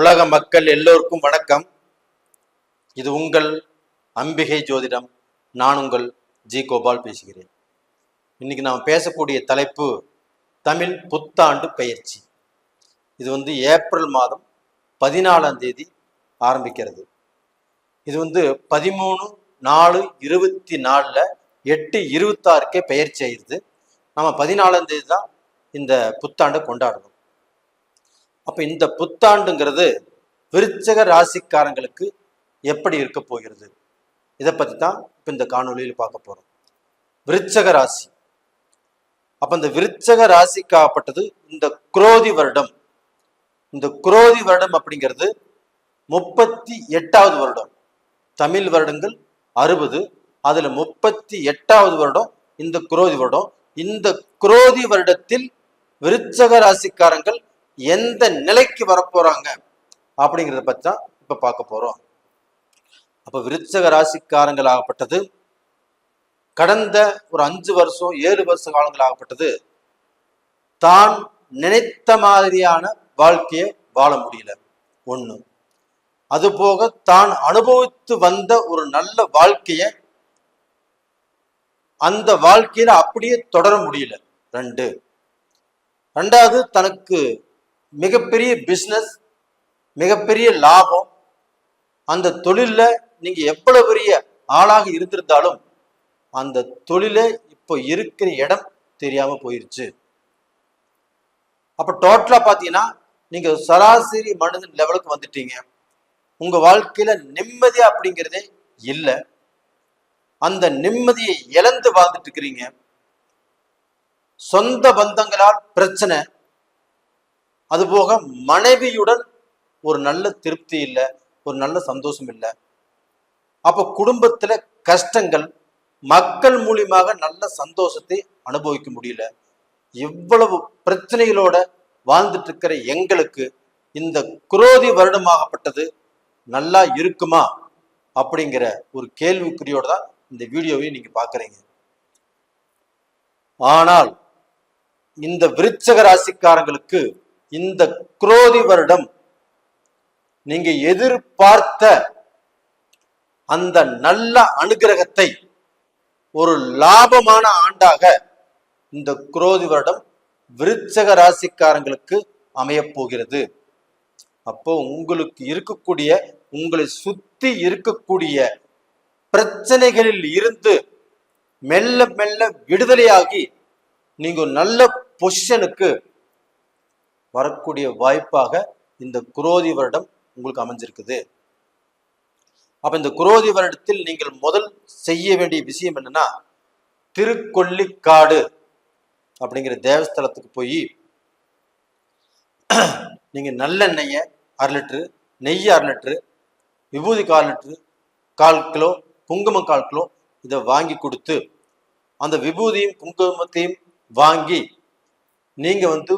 உலக மக்கள் எல்லோருக்கும் வணக்கம். இது உங்கள் அம்பிகை ஜோதிடம். நான் உங்கள் ஜி கோபால் பேசுகிறேன். இன்னைக்கு நாம் பேசக்கூடிய தலைப்பு தமிழ் புத்தாண்டு பயிற்சி. இது வந்து ஏப்ரல் மாதம் பதினாலாம் தேதி ஆரம்பிக்கிறது. இது வந்து பதிமூணு நாலு இருபத்தி நாலில் எட்டு இருபத்தாறுக்கே பயிற்சி ஆயிடுது. நம்ம பதினாலாம் தேதி தான் இந்த புத்தாண்டை கொண்டாடணும் அப்போ இந்த புத்தாண்டுங்கிறது விருச்சக ராசிக்காரங்களுக்கு எப்படி இருக்க போகிறது? இதை பற்றி தான் இப்போ இந்த காணொலியில் பார்க்க போகிறோம் விருச்சக ராசி. அப்போ இந்த விருச்சக ராசிக்காகப்பட்டது இந்த குரோதி வருடம். இந்த குரோதி வருடம் அப்படிங்கிறது முப்பத்தி எட்டாவது வருடம். தமிழ் வருடங்கள் அறுபது அதில் முப்பத்தி எட்டாவது வருடம் இந்த குரோதி வருடம். இந்த குரோதி வருடத்தில் விருச்சக ராசிக்காரங்கள் எந்த நிலைக்கு வரப்போறாங்க அப்படிங்கிறத பத்தி தான் இப்ப பார்க்க போறோம். அப்ப விருச்சக ராசிக்காரங்கள் ஆகப்பட்டது கடந்த ஒரு அஞ்சு வருஷம் ஏழு வருஷ காலங்கள் ஆகப்பட்டது தான் நினைத்த மாதிரியான வாழ்க்கையை வாழ முடியல. ஒண்ணு அதுபோக தான் அனுபவித்து வந்த ஒரு நல்ல வாழ்க்கைய அந்த வாழ்க்கையில அப்படியே தொடர முடியல. ரெண்டு ரெண்டாவது தனக்கு மிகப்பெரிய பிஸ்னஸ் மிகப்பெரிய லாபம். அந்த தொழில்ல நீங்க எவ்வளவு பெரிய ஆளாக இருந்திருந்தாலும் அந்த தொழில இப்போ இருக்கிற இடம் தெரியாம போயிருச்சு. அப்போ டோட்டலா பார்த்தீங்கன்னா நீங்க சராசரி மனிதன் லெவலுக்கு வந்துட்டீங்க. உங்க வாழ்க்கையில நிம்மதி அப்படிங்கிறதே இல்லை. அந்த நிம்மதியை இழந்து வாழ்ந்துட்டு இருக்கிறீங்க. சொந்த பந்தங்களால் பிரச்சனை அதுபோக மனைவியுடன் ஒரு நல்ல திருப்தி இல்லை ஒரு நல்ல சந்தோஷம் இல்லை. அப்போ குடும்பத்தில் கஷ்டங்கள் மக்கள் மூலியமாக நல்ல சந்தோஷத்தை அனுபவிக்க முடியல. இவ்வளவு பிரச்சனைகளோட வாழ்ந்துட்டு இருக்கிற எங்களுக்கு இந்த குரோதி வருடமாகப்பட்டது நல்லா இருக்குமா? அப்படிங்கிற ஒரு கேள்விக்குறியோட தான் இந்த வீடியோவை நீங்க பாக்குறீங்க. ஆனால் இந்த விருச்சக ராசிக்காரங்களுக்கு இந்த குரோதி வருடம் நீங்க எதிர்பார்த்த அந்த நல்ல அனுகிரகத்தை ஒரு லாபமான ஆண்டாக இந்த குரோதி வருடம் விருச்சக ராசிக்காரங்களுக்கு அமையப் போகிறது. அப்போ உங்களுக்கு இருக்கக்கூடிய உங்களை சுத்தி இருக்கக்கூடிய பிரச்சனைகளில் இருந்து மெல்ல மெல்ல விடுதலையாகி நீங்க நல்ல பொசிஷனுக்கு வரக்கூடிய வாய்ப்பாக இந்த குரோதி வருடம் உங்களுக்கு அமைஞ்சிருக்குது. அப்ப இந்த குரோதி வருடத்தில் நீங்கள் முதல் செய்ய வேண்டிய விஷயம் என்னன்னா திருக்கொல்லிக்காடு அப்படிங்கிற தேவஸ்தலத்துக்கு போய் நீங்க நல்லெண்ணெய அரை லிட்டரு நெய் அரை லிட்டரு விபூதி கால் லிட்டரு கால் கிலோ குங்குமம் கால் கிலோ இதை வாங்கி கொடுத்து அந்த விபூதியும் குங்குமத்தையும் வாங்கி நீங்க வந்து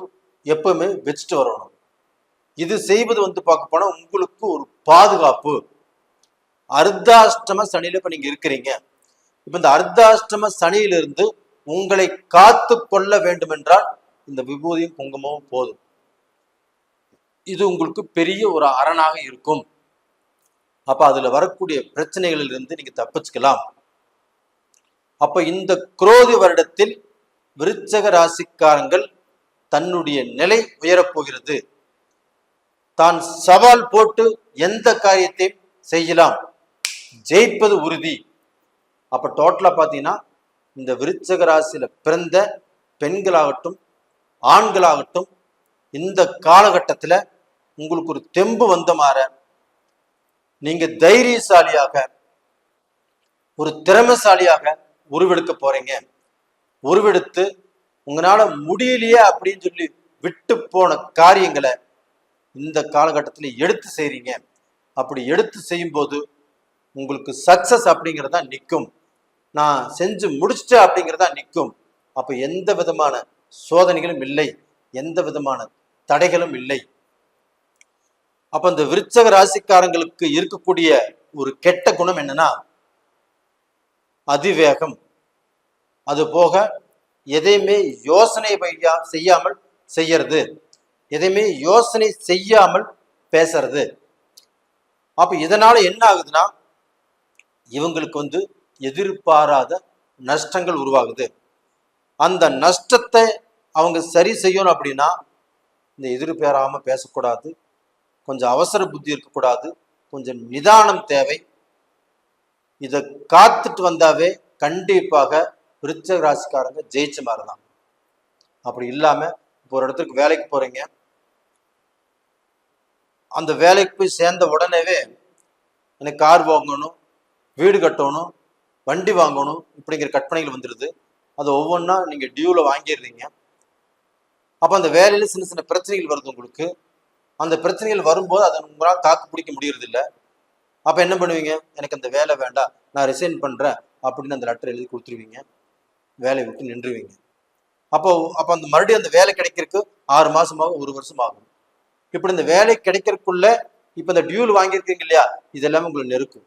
எப்பவுமே வச்சுட்டு வரணும். இது செய்வது வந்து பார்க்க போனா உங்களுக்கு ஒரு பாதுகாப்பு. அர்த்தாஷ்டம சனியில இப்ப நீங்க இருக்கிறீங்க. இப்ப இந்த அர்த்தாஷ்டம சனியிலிருந்து உங்களை காத்து கொள்ள வேண்டும் என்றால் இந்த விபூதியும் குங்குமமும் போதும். இது உங்களுக்கு பெரிய ஒரு அரணாக இருக்கும். அப்ப அதுல வரக்கூடிய பிரச்சனைகளில் இருந்து நீங்க தப்பிச்சுக்கலாம். அப்ப இந்த குரோதி வருடத்தில் விருச்சக ராசிக்காரங்கள் தன்னுடைய நிலை உயரப்போகிறது. தான் சவால் போட்டு எந்த காரியத்தையும் செய்யலாம்? ஜெயிப்பது உறுதி. அப்ப டோட்டலா பாத்தீங்கன்னா இந்த விருச்சக ராசியில பிறந்த பெண்களாகட்டும் ஆண்களாகட்டும் இந்த காலகட்டத்துல உங்களுக்கு ஒரு தெம்பு வந்த மாற நீங்க தைரியசாலியாக ஒரு திறமைசாலியாக உருவெடுக்க போறீங்க. உருவெடுத்து உங்களால முடியலையே அப்படின்னு சொல்லி விட்டு போன காரியங்களை இந்த காலகட்டத்தில் எடுத்து செய்றீங்க. அப்படி எடுத்து செய்யும்போது உங்களுக்கு சக்சஸ் அப்படிங்கிறதா நிற்கும் நான் செஞ்சு முடிச்சிட்டேன் அப்படிங்கிறதா நிற்கும் அப்போ எந்த விதமான சோதனைகளும் இல்லை. எந்த விதமான தடைகளும் இல்லை. அப்போ இந்த விருச்சக ராசிக்காரங்களுக்கு இருக்கக்கூடிய ஒரு கெட்ட குணம் என்னன்னா அதிவேகம். அது போக எதையுமே யோசனை வையா செய்யாமல் செய்யறது. எதையுமே யோசனை செய்யாமல் பேசுறது. அப்போ இதனால என்ன ஆகுதுன்னா இவங்களுக்கு வந்து எதிர்பாராத நஷ்டங்கள் உருவாகுது. அந்த நஷ்டத்தை அவங்க சரி செய்யணும் அப்படின்னா இந்த எதிர்பாராமல் பேசக்கூடாது. கொஞ்சம் அவசர புத்தி இருக்கக்கூடாது. கொஞ்சம் நிதானம் தேவை. இதை காத்துட்டு வந்தாவே கண்டிப்பாக விருச்சக ராசிக்காரங்க ஜெயிச்ச மாதிரி தான் அப்படி இல்லாம இப்போ ஒரு இடத்துக்கு வேலைக்கு போறீங்க. அந்த வேலைக்கு போய் சேர்ந்த உடனேவே எனக்கு கார் வாங்கணும் வீடு கட்டணும் வண்டி வாங்கணும் இப்படிங்கிற கற்பனைகள் வந்துடுது அது ஒவ்வொன்றா நீங்கள் டியூவில் வாங்கிடுறீங்க. அப்போ அந்த வேலையில் சின்ன சின்ன பிரச்சனைகள் வருது உங்களுக்கு. அந்த பிரச்சனைகள் வரும்போது அதை உங்களால் தாக்கு பிடிக்க முடியறதில்ல. அப்போ என்ன பண்ணுவீங்க? எனக்கு அந்த வேலை வேண்டாம் நான் ரிசைன் பண்ணுறேன் அப்படின்னு அந்த லெட்டர் எழுதி கொடுத்துருவீங்க. வேலையை விட்டு நின்றுவீங்க. அப்போ அப்போ அந்த மறுபடியும் அந்த வேலை கிடைக்கிறதுக்கு ஆறு மாசமாகும் ஒரு வருஷம் ஆகும் இப்படி இந்த வேலை கிடைக்கிறதுக்குள்ள இப்போ இந்த டியூல் வாங்கியிருக்கீங்க இல்லையா? இதெல்லாமே உங்களை நெருக்கும்.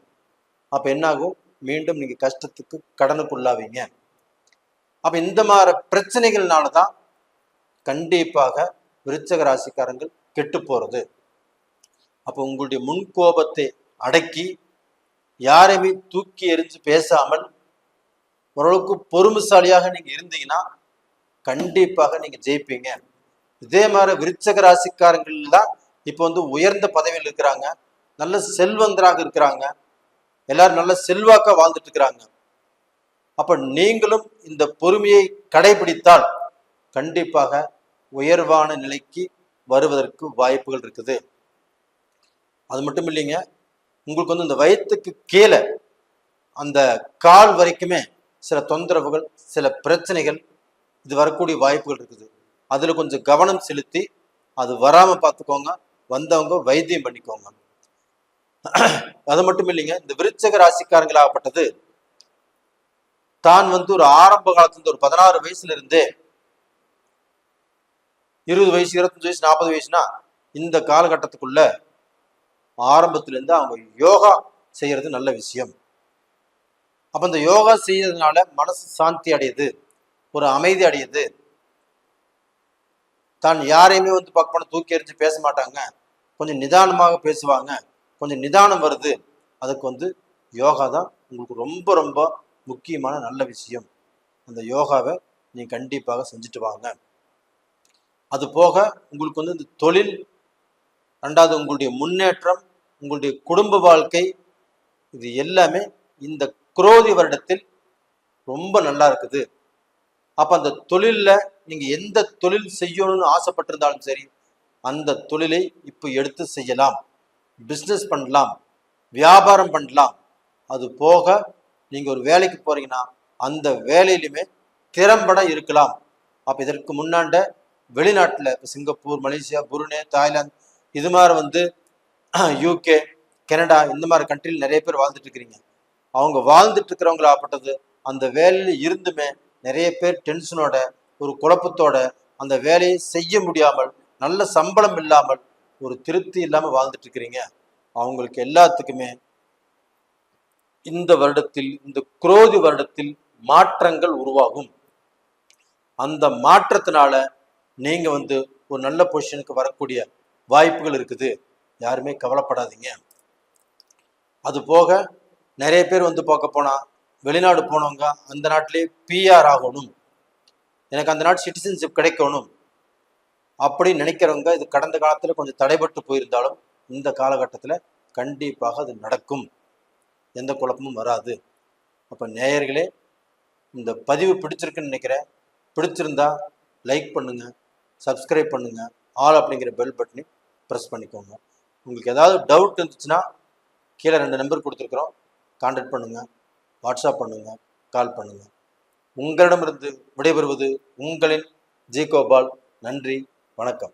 அப்போ என்ன ஆகும் மீண்டும் நீங்கள் கஷ்டத்துக்கு கடனுக்குள்ளாவீங்க. அப்போ இந்த மாதிரி பிரச்சனைகள்னால தான் கண்டிப்பாக விருச்சக ராசிக்காரங்கள் கெட்டு போகிறது அப்போ உங்களுடைய முன்கோபத்தை அடக்கி யாரையுமே தூக்கி எறிஞ்சு பேசாமல் ஓரளவுக்கு பொறுமைசாலியாக நீங்க இருந்தீங்கன்னா கண்டிப்பாக நீங்க ஜெயிப்பீங்க. இதே மாதிரி விருச்சக ராசிக்காரங்கள் தான் இப்போ வந்து உயர்ந்த பதவியில் இருக்கிறாங்க. நல்ல செல்வந்தராக இருக்கிறாங்க. எல்லாரும் நல்ல செல்வாக்கா வாழ்ந்துட்டு இருக்கிறாங்க. அப்ப நீங்களும் இந்த பொறுமையை கடைபிடித்தால் கண்டிப்பாக உயர்வான நிலைக்கு வருவதற்கு வாய்ப்புகள் இருக்குது. அது மட்டும் இல்லைங்க உங்களுக்கு வந்து இந்த வயிற்றுக்கு கீழே அந்த கால் வரைக்குமே சில தொந்தரவுகள் சில பிரச்சனைகள் இது வரக்கூடிய வாய்ப்புகள் இருக்குது. அதில் கொஞ்சம் கவனம் செலுத்தி அது வராமல் பார்த்துக்கோங்க. வந்தவங்க வைத்தியம் பண்ணிக்கோங்க. அது மட்டும் இல்லைங்க இந்த விருச்சக ராசிக்காரங்களாகப்பட்டது தான் வந்து ஒரு ஆரம்ப காலத்துல இருந்து ஒரு பதினாறு வயசுல இருந்தே இருபது வயசு இருபத்தஞ்சு வயசு நாற்பது வயசுனா இந்த காலகட்டத்துக்குள்ள ஆரம்பத்திலிருந்து அவங்க யோகா செய்யறது நல்ல விஷயம். அப்போ இந்த யோகா செய்யறதுனால மனசு சாந்தி அடையுது ஒரு அமைதி அடையுது. தான் யாரையுமே வந்து பக்கம் தூக்கி எறிஞ்சு பேச மாட்டாங்க. கொஞ்சம் நிதானமாக பேசுவாங்க. கொஞ்சம் நிதானம் வருது. அதுக்கு வந்து யோகா தான் உங்களுக்கு ரொம்ப ரொம்ப முக்கியமான நல்ல விஷயம். அந்த யோகாவை நீ கண்டிப்பாக செஞ்சுட்டு வாங்க. அது போக உங்களுக்கு வந்து இந்த தொழில் ரெண்டாவது உங்களுடைய முன்னேற்றம் உங்களுடைய குடும்ப வாழ்க்கை இது எல்லாமே இந்த குரோதி வருடத்தில் ரொம்ப நல்லா இருக்குது. அப்ப அந்த தொழில்ல நீங்க எந்த தொழில் செய்யணும்னு ஆசைப்பட்டிருந்தாலும் சரி அந்த தொழிலை இப்போ எடுத்து செய்யலாம். பிஸ்னஸ் பண்ணலாம். வியாபாரம் பண்ணலாம். அது போக நீங்க ஒரு வேலைக்கு போறீங்கன்னா அந்த வேலையிலுமே திறம்பட இருக்கலாம். அப்ப இதற்கு முன்னாண்ட வெளிநாட்டுல இப்ப சிங்கப்பூர் மலேசியா புருனே தாய்லாந்து இது மாதிரி வந்து யூகே கனடா இந்த மாதிரி கண்ட்ரியில் நிறைய பேர் வாழ்ந்துட்டு இருக்கிறீங்க. அவங்க வாழ்ந்துட்டு இருக்கிறவங்களாப்பட்டது அந்த வேலையில இருந்துமே நிறைய பேர் டென்ஷனோட ஒரு குழப்பத்தோட அந்த வேலையை செய்ய முடியாமல் நல்ல சம்பளம் இல்லாமல் ஒரு திருப்தி இல்லாம வாழ்ந்துட்டு இருக்கிறீங்க அவங்களுக்கு எல்லாத்துக்குமே இந்த வருடத்தில் இந்த குரோதி வருடத்தில் மாற்றங்கள் உருவாகும். அந்த மாற்றத்தினால நீங்க வந்து ஒரு நல்ல பொசிஷனுக்கு வரக்கூடிய வாய்ப்புகள் இருக்குது. யாருமே கவலைப்படாதீங்க. அது போக நிறைய பேர் வந்து பார்க்க போனால் வெளிநாடு போனவங்க அந்த நாட்டிலே பிஆர் ஆகணும். எனக்கு அந்த நாட்டு சிட்டிசன்ஷிப் கிடைக்கணும். அப்படி நினைக்கிறவங்க இது கடந்த காலத்தில் கொஞ்சம் தடைபட்டு போயிருந்தாலும் இந்த காலகட்டத்தில் கண்டிப்பாக அது நடக்கும். எந்த குழப்பமும் வராது. அப்போ நேயர்களே இந்த பதிவு பிடிச்சிருக்குன்னு நினைக்கிறேன் பிடிச்சிருந்தா லைக் பண்ணுங்கள் சப்ஸ்கிரைப் பண்ணுங்கள் ஆல் அப்படிங்கிற பெல் பட்டனை ப்ரெஸ் பண்ணிக்கோங்க. உங்களுக்கு ஏதாவது டவுட் இருந்துச்சுன்னா கீழே ரெண்டு நம்பர் கொடுத்துருக்குறோம். காண்டக்ட் பண்ணுங்கள் வாட்ஸ்அப் பண்ணுங்கள் கால் பண்ணுங்கள் உங்களிடமிருந்து விடைபெறுவது உங்களின் ஜி கோபால் நன்றி. வணக்கம்.